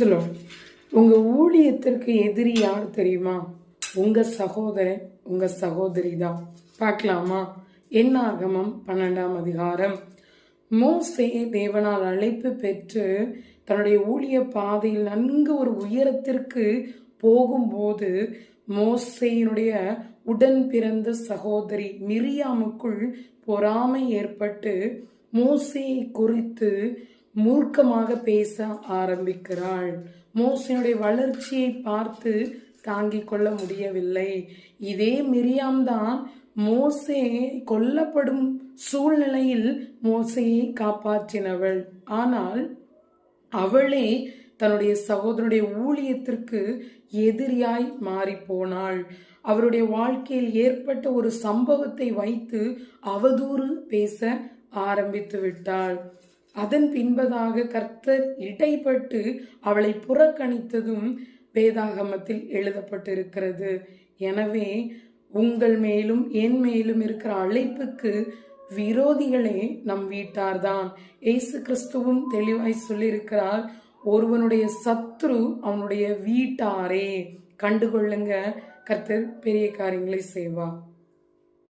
சொல்லும். உங்க ஊழியத்திற்கு எதிரி யார் தெரியுமா? உங்க சகோதரன் உங்க சகோதரி தான். பார்க்கலாமா? என்னாகமம் பன்னெண்டாம் அதிகாரம். மோசே தேவனால் அழைப்பு பெற்று தன்னுடைய ஊழிய பாதையில் நன்கு ஒரு உயரத்திற்கு போகும்போது மோசையினுடைய உடன் பிறந்த சகோதரி மிரியாமுக்குள் பொறாமை ஏற்பட்டு மோசையை குறித்து மூர்க்கமாக பேச ஆரம்பிக்கிறாள். மோசையுடைய வளர்ச்சியை பார்த்து தாங்கிக் கொள்ள முடியவில்லை. இதே மிரியாம் தான் மோசே கொல்லப்படும் சூழ்நிலையில் மோசையை காப்பாற்றினவள். ஆனால் அவளே தன்னுடைய சகோதரனுடைய ஊழியத்திற்கு எதிரியாய் மாறி போனாள் அவருடைய வாழ்க்கையில் ஏற்பட்ட ஒரு சம்பவத்தை வைத்து அவதூறு பேச ஆரம்பித்து விட்டாள் அதன் பின்பதாக கர்த்தர் இடைப்பட்டு அவளை புறக்கணித்ததும் வேதாகமத்தில் எழுதப்பட்டிருக்கிறது. எனவே உங்கள் மேலும் என் மேலும் இருக்கிற அழைப்புக்கு விரோதிகளே நம் வீட்டார்தான். ஏசு கிறிஸ்துவும் தெளிவாய் சொல்லியிருக்கிறார் ஒருவனுடைய சத்ரு அவனுடைய வீட்டாரே. கண்டுகொள்ளுங்க கர்த்தர் பெரிய காரியங்களை செய்வார்.